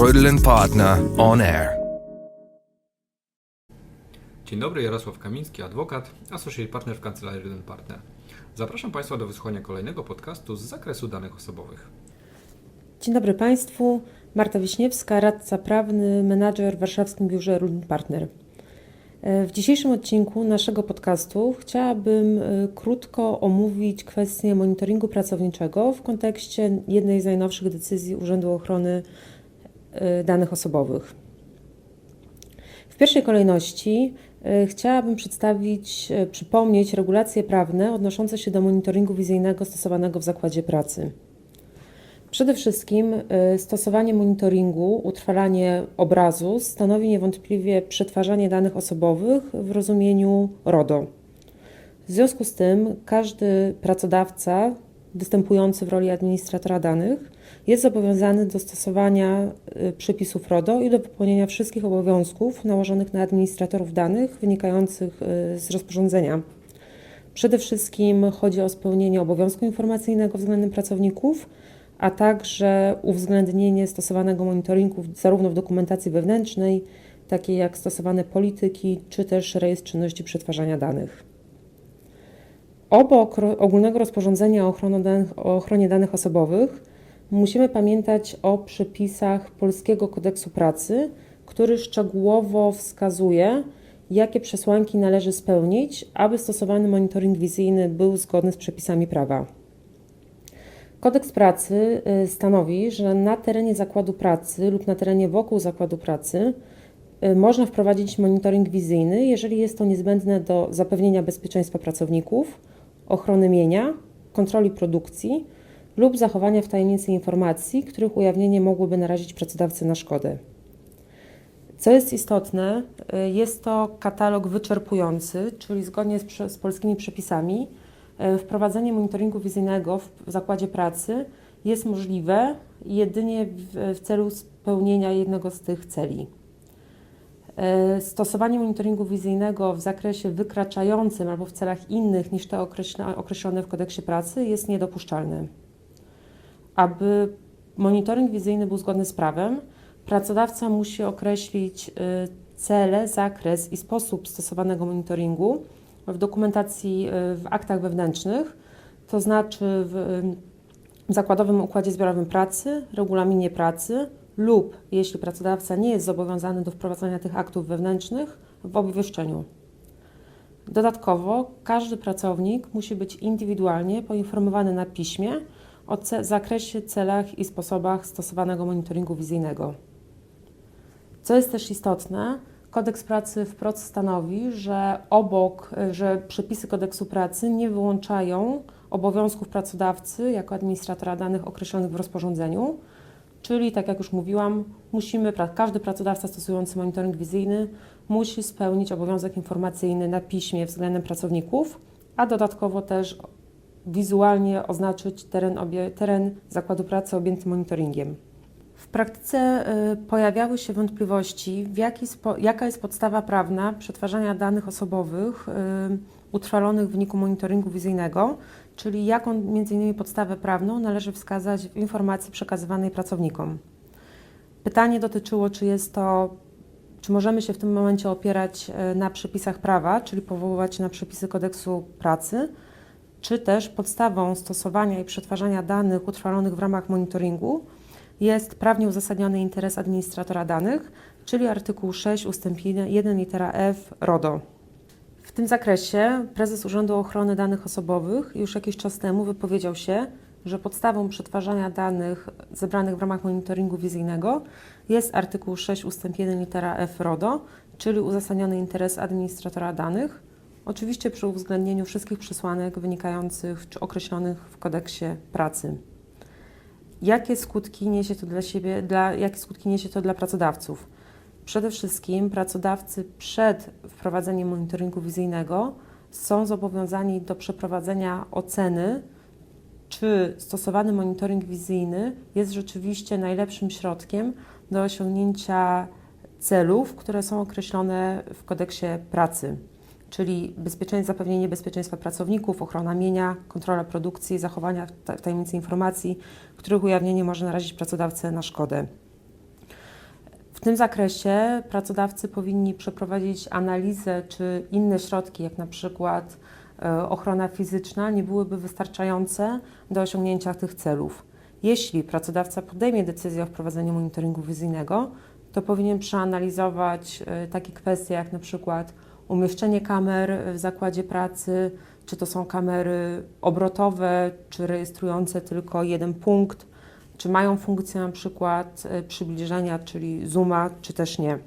Rödel Partner on Air. Dzień dobry, Jarosław Kamiński, adwokat, associate partner w kancelarii Rydden Partner. Zapraszam Państwa do wysłuchania kolejnego podcastu z zakresu danych osobowych. Dzień dobry Państwu. Marta Wiśniewska, radca prawny, menadżer w warszawskim biurze Rudin Partner. W dzisiejszym odcinku naszego podcastu chciałabym e, krótko omówić kwestię monitoringu pracowniczego w kontekście jednej z najnowszych decyzji Urzędu Ochrony Danych Osobowych. W pierwszej kolejności e, chciałabym przedstawić, e, przypomnieć regulacje prawne odnoszące się do monitoringu wizyjnego stosowanego w zakładzie pracy. Przede wszystkim y, stosowanie monitoringu, utrwalanie obrazu stanowi niewątpliwie przetwarzanie danych osobowych w rozumieniu RODO. W związku z tym każdy pracodawca występujący w roli administratora danych jest zobowiązany do stosowania y, przepisów RODO i do wypełnienia wszystkich obowiązków nałożonych na administratorów danych wynikających y, z rozporządzenia. Przede wszystkim chodzi o spełnienie obowiązku informacyjnego względem pracowników, a także uwzględnienie stosowanego monitoringu zarówno w dokumentacji wewnętrznej, takiej jak stosowane polityki, czy też rejestr czynności przetwarzania danych. Obok ogólnego rozporządzenia o ochronie danych osobowych musimy pamiętać o przepisach Polskiego Kodeksu Pracy, który szczegółowo wskazuje, jakie przesłanki należy spełnić, aby stosowany monitoring wizyjny był zgodny z przepisami prawa. Kodeks pracy y, stanowi, że na terenie zakładu pracy lub na terenie wokół zakładu pracy y, można wprowadzić monitoring wizyjny, jeżeli jest to niezbędne do zapewnienia bezpieczeństwa pracowników, ochrony mienia, kontroli produkcji lub zachowania w tajemnicy informacji, których ujawnienie mogłoby narazić pracodawcę na szkodę. Co jest istotne, y, jest to katalog wyczerpujący, czyli zgodnie z, z polskimi przepisami, y, wprowadzenie monitoringu wizyjnego w, w zakładzie pracy jest możliwe jedynie w, w celu spełnienia jednego z tych celi. Y, Stosowanie monitoringu wizyjnego w zakresie wykraczającym albo w celach innych niż te określone w kodeksie pracy jest niedopuszczalne. Aby monitoring wizyjny był zgodny z prawem, pracodawca musi określić y, cele, zakres i sposób stosowanego monitoringu w dokumentacji, y, w aktach wewnętrznych, to znaczy w y, zakładowym układzie zbiorowym pracy, regulaminie pracy lub, jeśli pracodawca nie jest zobowiązany do wprowadzania tych aktów wewnętrznych, w obwieszczeniu. Dodatkowo każdy pracownik musi być indywidualnie poinformowany na piśmie o zakresie, celach i sposobach stosowanego monitoringu wizyjnego. Co jest też istotne, kodeks pracy wprost stanowi, że obok, że przepisy kodeksu pracy nie wyłączają obowiązków pracodawcy jako administratora danych określonych w rozporządzeniu, czyli tak jak już mówiłam, musimy, każdy pracodawca stosujący monitoring wizyjny musi spełnić obowiązek informacyjny na piśmie względem pracowników, a dodatkowo też wizualnie oznaczyć teren, obie, teren zakładu pracy objęty monitoringiem. W praktyce y, pojawiały się wątpliwości, spo, jaka jest podstawa prawna przetwarzania danych osobowych y, utrwalonych w wyniku monitoringu wizyjnego, czyli jaką m.in. podstawę prawną należy wskazać w informacji przekazywanej pracownikom. Pytanie dotyczyło, czy jest to, czy możemy się w tym momencie opierać y, na przepisach prawa, czyli powoływać się na przepisy kodeksu pracy, czy też podstawą stosowania i przetwarzania danych utrwalonych w ramach monitoringu jest prawnie uzasadniony interes administratora danych, czyli artykuł 6 ust. 1 litera f RODO. W tym zakresie prezes Urzędu Ochrony Danych Osobowych już jakiś czas temu wypowiedział się, że podstawą przetwarzania danych zebranych w ramach monitoringu wizyjnego jest artykuł 6 ust. 1 litera f RODO, czyli uzasadniony interes administratora danych, oczywiście przy uwzględnieniu wszystkich przesłanek wynikających czy określonych w kodeksie pracy. Jakie skutki niesie to dla siebie, dla, jakie skutki niesie to dla pracodawców? Przede wszystkim pracodawcy przed wprowadzeniem monitoringu wizyjnego są zobowiązani do przeprowadzenia oceny, czy stosowany monitoring wizyjny jest rzeczywiście najlepszym środkiem do osiągnięcia celów, które są określone w kodeksie pracy, czyli bezpieczeństwo, zapewnienie bezpieczeństwa pracowników, ochrona mienia, kontrola produkcji, zachowania w ta- w tajemnicy informacji, których ujawnienie może narazić pracodawcę na szkodę. tym zakresie pracodawcy powinni przeprowadzić analizę, czy inne środki, jak na przykład e, ochrona fizyczna, nie byłyby wystarczające do osiągnięcia tych celów. Jeśli pracodawca podejmie decyzję o wprowadzeniu monitoringu wizyjnego, to powinien przeanalizować e, takie kwestie jak na przykład umieszczenie kamer w zakładzie pracy, czy to są kamery obrotowe, czy rejestrujące tylko jeden punkt, czy mają funkcję na przykład e, przybliżenia, czyli zooma, czy też nie.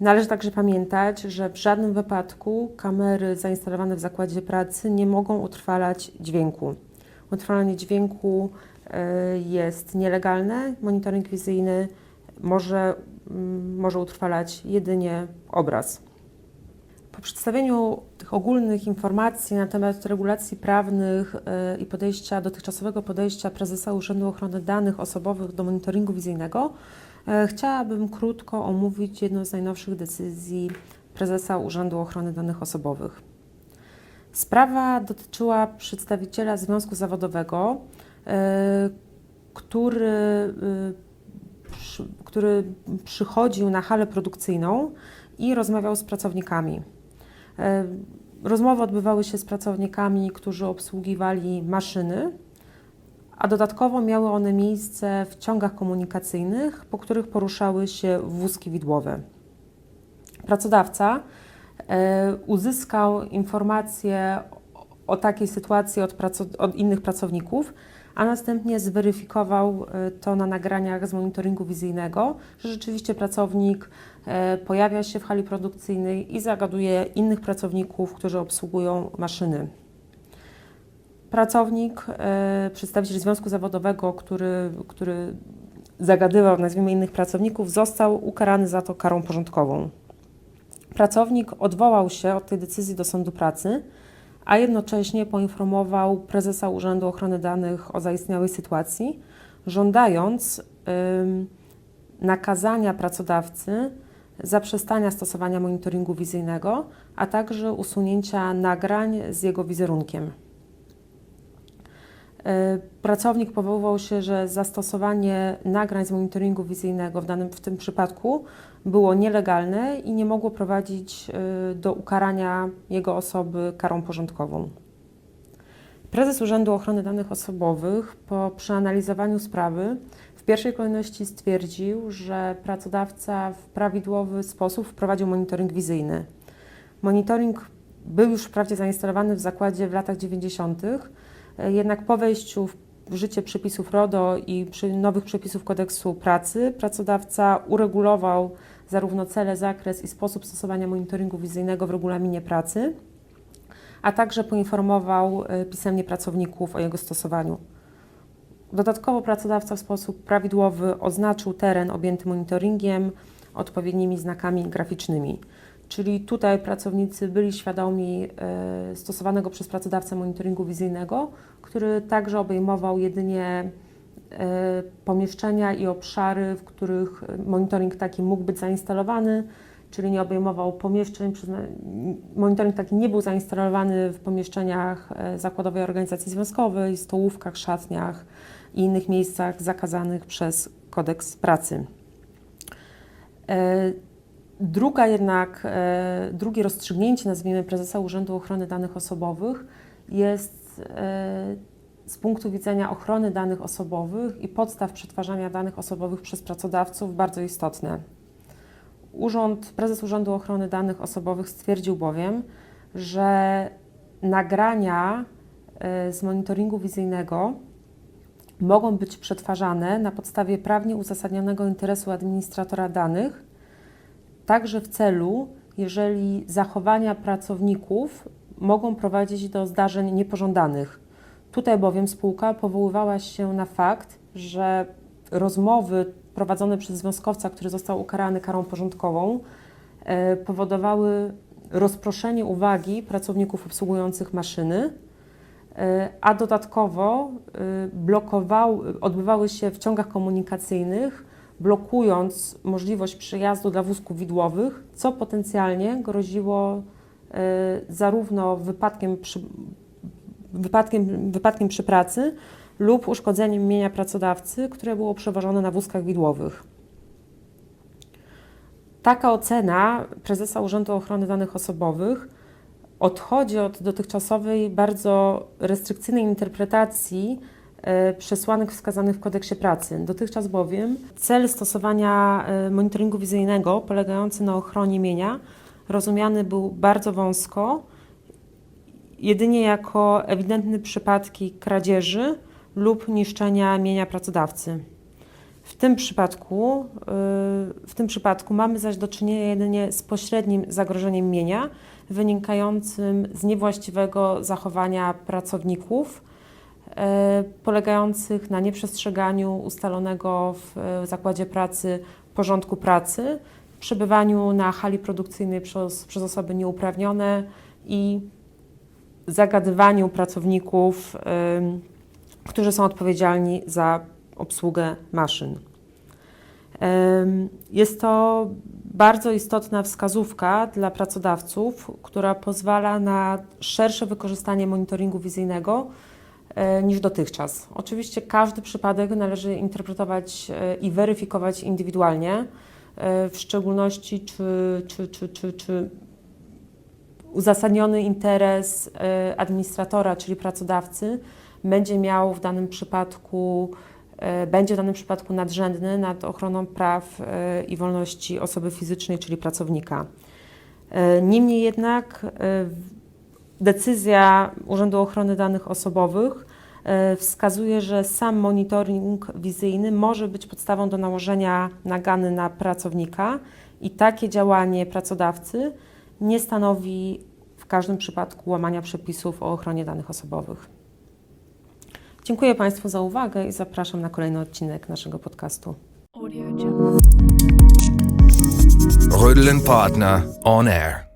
Należy także pamiętać, że w żadnym wypadku kamery zainstalowane w zakładzie pracy nie mogą utrwalać dźwięku. Utrwalanie dźwięku e, jest nielegalne. Monitoring wizyjny może, może utrwalać jedynie obraz. Po przedstawieniu tych ogólnych informacji na temat regulacji prawnych e, i podejścia, dotychczasowego podejścia prezesa Urzędu Ochrony Danych Osobowych do monitoringu wizyjnego, e, chciałabym krótko omówić jedną z najnowszych decyzji prezesa Urzędu Ochrony Danych Osobowych. Sprawa dotyczyła przedstawiciela związku zawodowego, e, który, który przychodził na halę produkcyjną i rozmawiał z pracownikami. E, rozmowy odbywały się z pracownikami, którzy obsługiwali maszyny, a dodatkowo miały one miejsce w ciągach komunikacyjnych, po których poruszały się wózki widłowe. Pracodawca e, uzyskał informacje o takiej sytuacji od, od innych pracowników, a następnie zweryfikował e, to na nagraniach z monitoringu wizyjnego, że rzeczywiście pracownik e, pojawia się w hali produkcyjnej i zagaduje innych pracowników, którzy obsługują maszyny. Pracownik, e, przedstawiciel związku zawodowego, który, który zagadywał, nazwijmy innych pracowników, został ukarany za to karą porządkową. Pracownik odwołał się od tej decyzji do sądu pracy a jednocześnie poinformował prezesa Urzędu Ochrony Danych o zaistniałej sytuacji, żądając nakazania pracodawcy zaprzestania stosowania monitoringu wizyjnego, a także usunięcia nagrań z jego wizerunkiem. E, pracownik powoływał się, że zastosowanie nagrań z monitoringu wizyjnego w danym w tym przypadku było nielegalne i nie mogło prowadzić e, do ukarania jego osoby karą porządkową. Prezes Urzędu Ochrony Danych Osobowych po przeanalizowaniu sprawy w pierwszej kolejności stwierdził, że pracodawca w prawidłowy sposób wprowadził monitoring wizyjny. Monitoring był już wprawdzie zainstalowany w zakładzie w latach 90., jednak po wejściu w życie przepisów RODO i przy nowych przepisów kodeksu pracy pracodawca uregulował zarówno cele, zakres i sposób stosowania monitoringu wizyjnego w regulaminie pracy, a także poinformował e, pisemnie pracowników o jego stosowaniu. Dodatkowo pracodawca w sposób prawidłowy oznaczył teren objęty monitoringiem odpowiednimi znakami graficznymi. Czyli tutaj pracownicy byli świadomi e, stosowanego przez pracodawcę monitoringu wizyjnego, który także obejmował jedynie e, pomieszczenia i obszary, w których monitoring taki mógł być zainstalowany, czyli nie obejmował pomieszczeń, monitoring taki nie był zainstalowany w pomieszczeniach e, zakładowej organizacji związkowej, stołówkach, szatniach i innych miejscach zakazanych przez kodeks pracy. Druga jednak, e, drugie rozstrzygnięcie, nazwijmy prezesa Urzędu Ochrony Danych Osobowych, jest e, z punktu widzenia ochrony danych osobowych i podstaw przetwarzania danych osobowych przez pracodawców bardzo istotne. Urząd, prezes Urzędu Ochrony Danych Osobowych stwierdził bowiem, że nagrania e, z monitoringu wizyjnego mogą być przetwarzane na podstawie prawnie uzasadnionego interesu administratora danych także w celu, jeżeli zachowania pracowników mogą prowadzić do zdarzeń niepożądanych. Tutaj bowiem spółka powoływała się na fakt, że rozmowy prowadzone przez związkowca, który został ukarany karą porządkową, e, powodowały rozproszenie uwagi pracowników obsługujących maszyny, e, a dodatkowo e, blokował, odbywały się w ciągach komunikacyjnych blokując możliwość przejazdu dla wózków widłowych, co potencjalnie groziło e, zarówno wypadkiem przy, wypadkiem, wypadkiem przy pracy lub uszkodzeniem mienia pracodawcy, które było przewożone na wózkach widłowych. Taka ocena prezesa Urzędu Ochrony Danych Osobowych odchodzi od dotychczasowej bardzo restrykcyjnej interpretacji przesłanek wskazanych w kodeksie pracy. Dotychczas bowiem cel stosowania e, monitoringu wizyjnego polegający na ochronie mienia rozumiany był bardzo wąsko, jedynie jako ewidentne przypadki kradzieży lub niszczenia mienia pracodawcy. W tym przypadku, y, w tym przypadku mamy zaś do czynienia jedynie z pośrednim zagrożeniem mienia wynikającym z niewłaściwego zachowania pracowników, polegających na nieprzestrzeganiu ustalonego w y, zakładzie pracy porządku pracy, przebywaniu na hali produkcyjnej przez, przez osoby nieuprawnione i zagadywaniu pracowników, którzy są odpowiedzialni za obsługę maszyn. Jest to bardzo istotna wskazówka dla pracodawców, która pozwala na szersze wykorzystanie monitoringu wizyjnego e, niż dotychczas. Oczywiście każdy przypadek należy interpretować e, i weryfikować indywidualnie, e, w szczególności czy, czy, czy, czy, czy uzasadniony interes e, administratora, czyli pracodawcy, będzie miał w danym przypadku, e, będzie w danym przypadku nadrzędny nad ochroną praw e, i wolności osoby fizycznej, czyli pracownika. E, Niemniej jednak e, decyzja Urzędu Ochrony Danych Osobowych e, wskazuje, że sam monitoring wizyjny może być podstawą do nałożenia nagany na pracownika i takie działanie pracodawcy nie stanowi w każdym przypadku łamania przepisów o ochronie danych osobowych. Dziękuję Państwu za uwagę i zapraszam na kolejny odcinek naszego podcastu. Rödel and Partner on air.